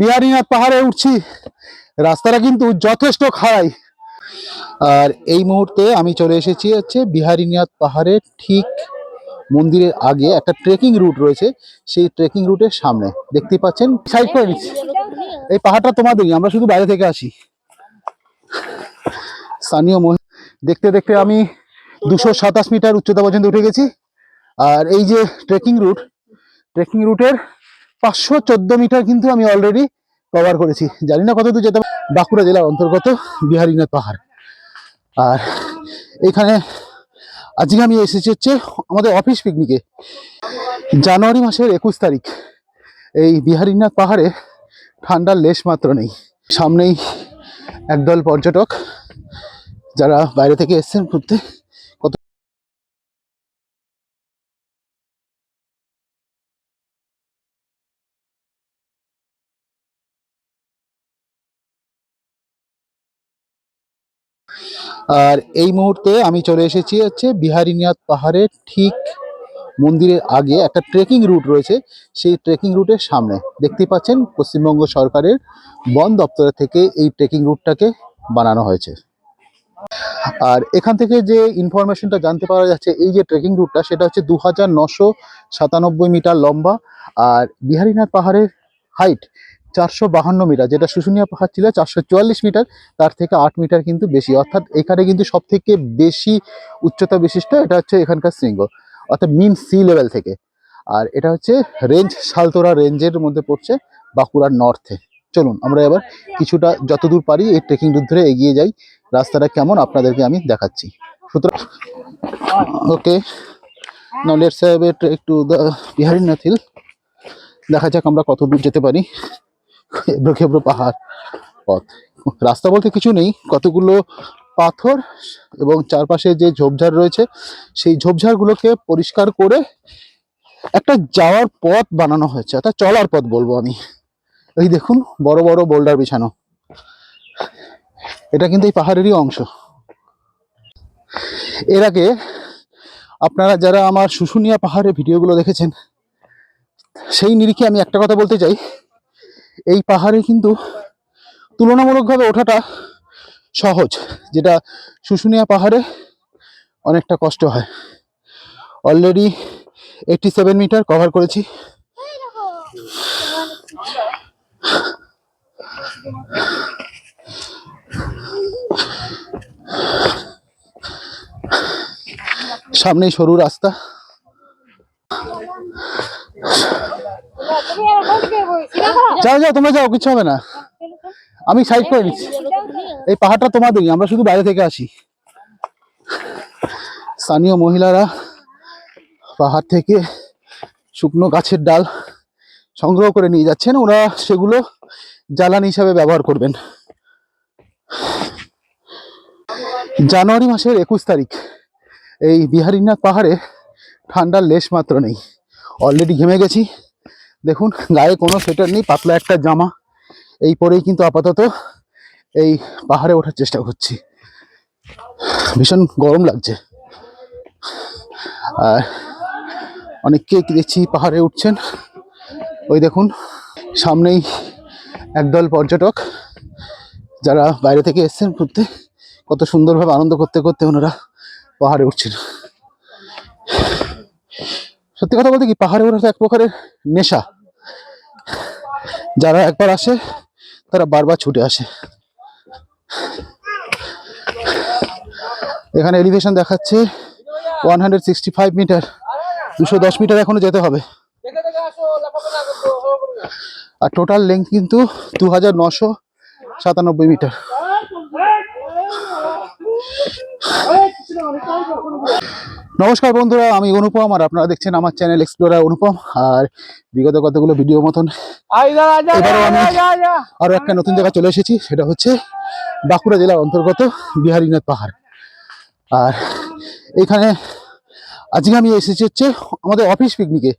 বিহারীনাথ পাহাড়ে উঠছি। রাস্তাটা কিন্তু যথেষ্ট খাড়াই। আর এই মুহূর্তে আমি চলে এসেছি হচ্ছে বিহারীনাথ পাহাড়ের ঠিক মন্দিরের আগে একটা ট্রেকিং রুট রয়েছে। সেই ট্রেকিং রুটের সামনে। দেখতে পাচ্ছেন? সাইড করে নিচ্ছি এই পাহাড়টা তোমাদেরই, আমরা শুধু বাইরে থেকে আসি। স্থানীয় দেখতে দেখতে আমি দুশো সাতাশ মিটার উচ্চতা পর্যন্ত উঠে গেছি। আর এই যে ট্রেকিং রুট ট্রেকিং রুটের পাঁচশো চোদ্দ মিটার কিন্তু আমি অলরেডি কভার করেছি। জানি না কত দূর যেতে বাঁকুড়া জেলার অন্তর্গত বিহারীনাথ পাহাড়। আর এখানে আজকে আমি এসেছি হচ্ছে আমাদের অফিস পিকনিকে জানুয়ারি মাসের একুশ তারিখ। এই বিহারীনাথ পাহাড়ে ঠান্ডার লেশ মাত্র নেই। সামনেই একদল পর্যটক যারা বাইরে থেকে এসেছেন ঘুরতে আর এই মুহূর্তে আমি চলে এসেছি হচ্ছে বিহারীনাথ পাহাড়ের ঠিক মন্দিরের আগে একটা ট্রেকিং রুট রয়েছে। সেই ট্রেকিং রুটের সামনে। দেখতে পাচ্ছেন পশ্চিমবঙ্গ সরকারের বন দপ্তর থেকে এই ট্রেকিং রুটটাকে বানানো হয়েছে। আর এখান থেকে যে ইনফরমেশনটা জানতে পারা যাচ্ছে, এই যে ট্রেকিং রুটটা সেটা হচ্ছে দু মিটার লম্বা। আর বিহারীনাথ পাহাড়ের হাইট চারশো বাহান্ন মিটার, যেটা শুশুনিয়া পাহাড় ছিল চারশো চুয়াল্লিশ মিটার, তার থেকে আট মিটার কিন্তু বেশি। অর্থাৎ এখানে কিন্তু সব থেকে বেশি উচ্চতা বিশিষ্ট এটা হচ্ছে এখানকার শৃঙ্গ, অর্থাৎ মিন সি লেভেল থেকে। আর এটা হচ্ছে রেঞ্জ সালতোরা রেঞ্জের মধ্যে পড়ছে বাঁকুড়ার নর্থে। চলুন, আমরা এবার কিছুটা যতদূর পারি এই ট্রেকিং রুট ধরে এগিয়ে যাই। রাস্তাটা কেমন আপনাদেরকে আমি দেখাচ্ছি। সুতরাং, ওকে নাও সাহেবের have a trek to the Biharinath hill দেখা যাক আমরা কত দূর যেতে পারি। এবড়ো খেবড়ো পাহাড় পথ। রাস্তা বলতে কিছু নেই, কতগুলো পাথর এবং চারপাশে যে ঝোপঝাড় রয়েছে, সেই ঝোপঝাড়গুলোকে পরিষ্কার করে একটা যাওয়ার পথ বানানো হয়েছে অর্থাৎ চলার পথ বলব আমি। এই দেখুন, বড় বড় বোল্ডার বিছানো। এটা কিন্তু এই পাহাড়েরই অংশ। এর আগে আপনারা যারা আমার শুশুনিয়া পাহাড়ের ভিডিওগুলো দেখেছেন, সেই নিরিখে আমি একটা কথা বলতে চাই। এই পাহাড়ে কিন্তু তুলনামূলকভাবে ওঠাটা সহজ, যেটা শুশুনিয়া পাহাড়ে অনেকটা কষ্ট হয়। Already eighty seven metre cover করেছি। সামনেই সরু রাস্তা। যাও যাও, তোমরা যাও, কিছু হবে না। আমি সাইড করে নিচ্ছি। এই পাহাড়টা তোমাদেরই, আমরা শুধু বাইরে থেকে আসি। স্থানীয় মহিলারা পাহাড় থেকে শুকনো গাছের ডাল সংগ্রহ করে নিয়ে যাচ্ছেন। ওরা সেগুলো জ্বালানি হিসাবে ব্যবহার করবেন। জানুয়ারি মাসের একুশ তারিখ। এই বিহারীনাথ পাহাড়ে ঠান্ডার লেশ মাত্র নেই। অলরেডি ঘেমে গেছি। দেখুন, গায়ে কোনো সোয়েটার নেই, পাতলা একটা জামা। এই পরেই কিন্তু আপাতত এই পাহাড়ে ওঠার চেষ্টা করছি। ভীষণ গরম লাগছে। আর অনেককে দেখছি পাহাড়ে উঠছেন। ওই দেখুন, সামনেই একদল পর্যটক, যারা বাইরে থেকে এসেছেন ঘুরতে, কত সুন্দরভাবে আনন্দ করতে করতে ওনারা পাহাড়ে উঠছেন। সত্যি কথা বলতে কি, পাহাড়ে ওঠা এক প্রকারের নেশা। যারা একবার আসে, তারা বারবার ছুটে আসে। এখানে এলিভেশন দেখাচ্ছে one hundred sixty five metre দুশো দশ মিটার এখনও যেতে হবে। আর টোটাল লেন্থ কিন্তু দু হাজার নশো সাতানব্বই মিটার নমস্কার বন্ধুরা আমি অনুপম আর আপনারা দেখছেন আমার চ্যানেল এক্সপ্লোরার অনুপম। আর বিগত কতগুলো ভিডিও মতন এবারও আমি আরও একটা নতুন জায়গায় চলে এসেছি সেটা হচ্ছে বাঁকুড়া জেলার অন্তর্গত বিহারীনাথ পাহাড়। আর এখানে আজকে আমি এসেছি হচ্ছে আমাদের অফিস পিকনিকে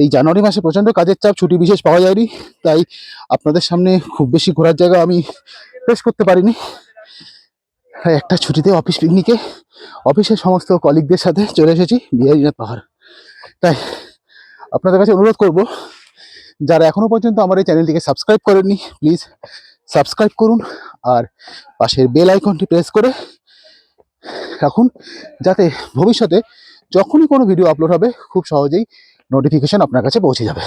এই জানুয়ারি মাসে প্রচণ্ড কাজের চাপ ছুটি বিশেষ পাওয়া যায়নি তাই আপনাদের সামনে খুব বেশি ঘোরার জায়গা আমি পেশ করতে পারিনি। একটা ছুটিতে অফিস পিকনিকে অফিসের সমস্ত কলিগদের সাথে চলে এসেছি বিহারীনাথ পাহাড় তাই আপনাদের কাছে অনুরোধ করব, যারা এখনও পর্যন্ত আমার এই চ্যানেলটিকে সাবস্ক্রাইব করেননি প্লিজ সাবস্ক্রাইব করুন আর পাশের বেল আইকনটি প্রেস করে রাখুন, যাতে ভবিষ্যতে যখনই কোনো ভিডিও আপলোড হবে, খুব সহজেই নোটিফিকেশান আপনার কাছে পৌঁছে যাবে।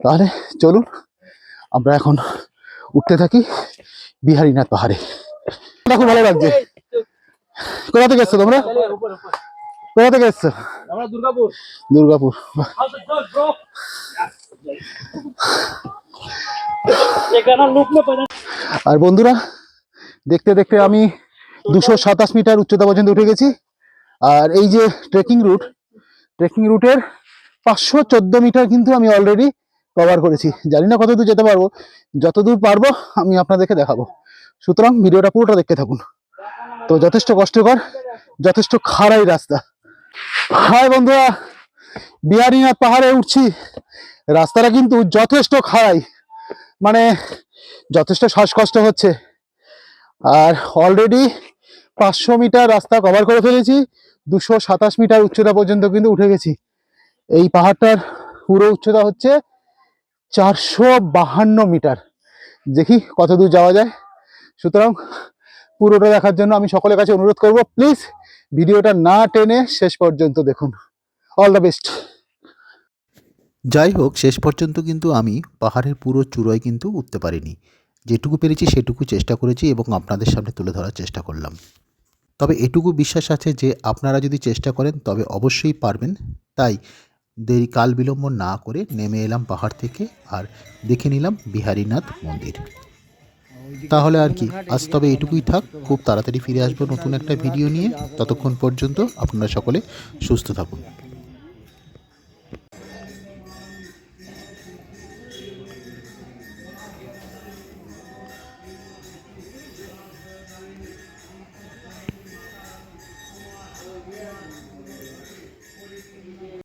তাহলে চলুন, আমরা এখন উঠতে থাকি বিহারীনাথ পাহাড়ে। খুব ভালো লাগছে। কোথা থেকে এসছো তোমরা? কোথা থেকে এসছো? দুর্গাপুর। দুর্গাপুর। আর বন্ধুরা দেখতে দেখতে আমি দুশো সাতাশ মিটার উচ্চতা পর্যন্ত উঠে গেছি। আর এই যে ট্রেকিং রুট ট্রেকিং রুটের পাঁচশো চোদ্দ মিটার কিন্তু আমি অলরেডি কভার করেছি। জানি না কতদূর যেতে পারব। যতদূর পারব আমি আপনাদেরকে দেখাবো। সুতরাং ভিডিওটা পুরোটা দেখতে থাকুন। তো যথেষ্ট কষ্টকর যথেষ্ট খাড়াই রাস্তা। হাই বন্ধুরা, বিহারীনাথ পাহাড়ে উঠছি, রাস্তাটা কিন্তু যথেষ্ট খাড়াই। মানে যথেষ্ট শ্বাসকষ্ট হচ্ছে। আর অলরেডি পাঁচশো মিটার রাস্তা কভার করে ফেলেছি, দুশো সাতাশ মিটার উচ্চতা পর্যন্ত কিন্তু উঠে গেছি। এই পাহাড়টার পুরো উচ্চতা হচ্ছে চারশো বাহান্ন মিটার। দেখি কত দূর যাওয়া যায়। সুতরাং পুরোটা দেখার জন্য আমি সকলের কাছে অনুরোধ করব প্লিজ ভিডিওটা না টেনে শেষ পর্যন্ত দেখুন। অল দ্য বেস্ট যাই হোক, শেষ পর্যন্ত কিন্তু আমি পাহাড়ের পুরো চূড়ায় কিন্তু উঠতে পারিনি। যেটুকু পেরেছি সেটুকু চেষ্টা করেছি এবং আপনাদের সামনে তুলে ধরার চেষ্টা করলাম। তবে এটুকু বিশ্বাস আছে যে, আপনারা যদি চেষ্টা করেন, তবে অবশ্যই পারবেন। তাই দেরি কাল বিলম্ব না করে নেমে এলাম পাহাড় থেকে আর দেখে নিলাম বিহারীনাথ মন্দির। তাহলে আর কি, আজ তবে এটুকুই থাক। খুব তাড়াতাড়ি ফিরে আসব নতুন একটা ভিডিও নিয়ে। ততক্ষণ পর্যন্ত আপনারা সকলে সুস্থ থাকুন।